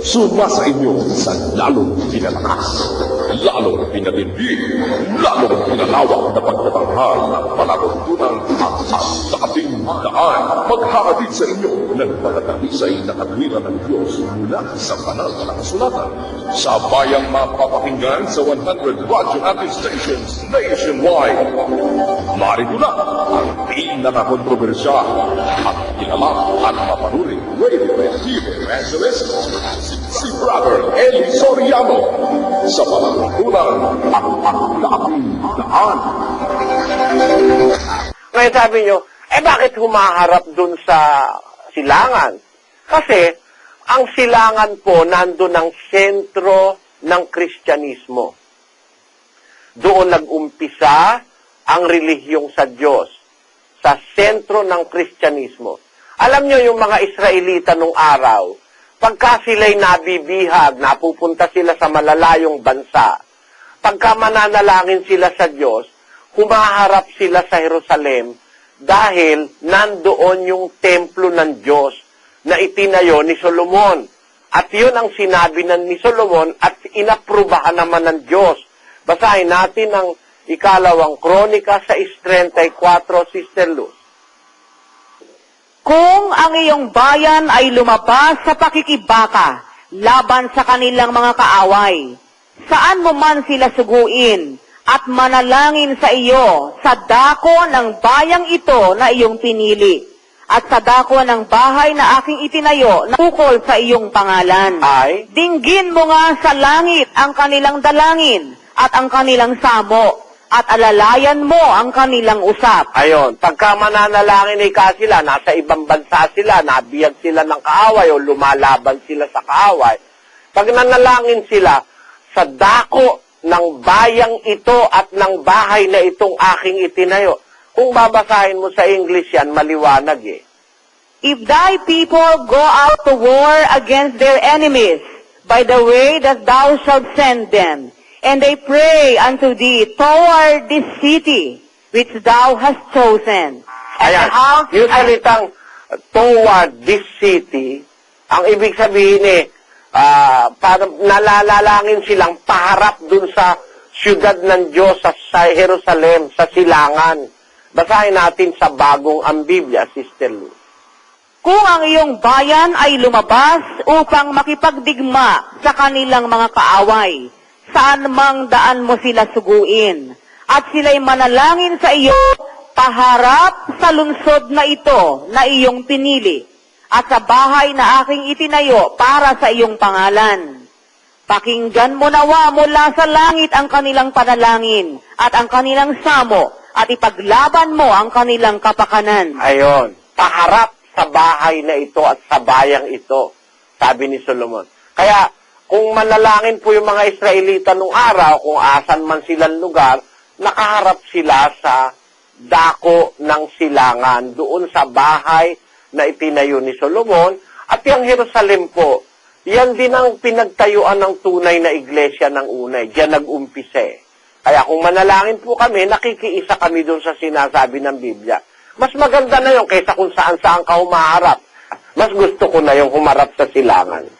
Sumasa inyo sa lalong pinalakas, lalong pinatindi, lalong pinalawak na pagtatanghal ng palatuntunan at sa ating daan. Maghahatid sa inyo ng pagkakatisay na katwiran ng Diyos mula sa banal na kasulatan. Sa bayang mapapakinggan sa 100 radio active stations nationwide. Marito na ang pinaka-kontrobersyal at kilala at mapanuring radio and TV evangelist si, Brother Eli Soriano sa palatuntunan at ang dating daan. Ngayon sabi nyo, eh bakit humaharap dun sa silangan? Kasi, ang silangan po nandun ang sentro ng Kristyanismo. Doon nag-umpisa ang relihiyong sa Diyos, sa sentro ng Kristyanismo. Alam nyo yung mga Israelita nung araw, pagka sila'y nabibihag, napupunta sila sa malalayong bansa, pagka mananalangin sila sa Diyos, humaharap sila sa Jerusalem dahil nandoon yung templo ng Diyos na itinayo ni Solomon. At yun ang sinabi ng ni Solomon at inaprubahan naman ng Diyos. Basahin natin ang ikalawang kronika sa 34, Sister Luz. Kung ang iyong bayan ay lumabas sa pakikibaka laban sa kanilang mga kaaway, saan mo man sila suguin at manalangin sa iyo sa dako ng bayang ito na iyong pinili at sa dako ng bahay na aking itinayo na ukol sa iyong pangalan. Ay, Dinggin mo nga sa langit ang kanilang dalangin at ang kanilang samo at alalayan mo ang kanilang usap. Ayon, pagka mananalangin ay ka sila, nasa ibang bansa sila, nabiyag sila ng kaaway o lumalaban sila sa kaaway. Pag nanalangin sila, sa dako ng bayang ito at ng bahay na itong aking itinayo. Kung babasahin mo sa English yan, maliwanag eh. If thy people go out to war against their enemies by the way that thou shalt send them, and they pray unto thee toward this city which thou hast chosen, and Ayan, the house yung salitang toward this city, ang ibig sabihin eh, ah, parang nalalalangin silang paharap dun sa siyudad ng Diyos sa, sa Jerusalem, sa silangan. Basahin natin sa bagong ang Biblia, Sister Lou. Kung ang iyong bayan ay lumabas upang makipagdigma sa kanilang mga kaaway, saan mang daan mo sila suguin, at sila'y manalangin sa iyo, paharap sa lungsod na ito na iyong pinili, at sa bahay na aking itinayo para sa iyong pangalan. Pakinggan mo nawa mula sa langit ang kanilang panalangin at ang kanilang samo at ipaglaban mo ang kanilang kapakanan. Ayon, paharap sa bahay na ito at sa bayang ito, sabi ni Solomon. Kaya, kung manalangin po yung mga Israelita nung araw, kung asan man silang lugar, nakaharap sila sa dako ng silangan, doon sa bahay na itinayo ni Solomon. At yung Jerusalem po, yan din ang pinagtayuan ng tunay na iglesia ng unay. Diyan nag-umpisa eh. Kaya kung manalangin po kami, nakikiisa kami doon sa sinasabi ng Biblia. Mas maganda na yung kaysa kung saan-saan ka humaharap. Mas gusto ko na yung humarap sa silangan.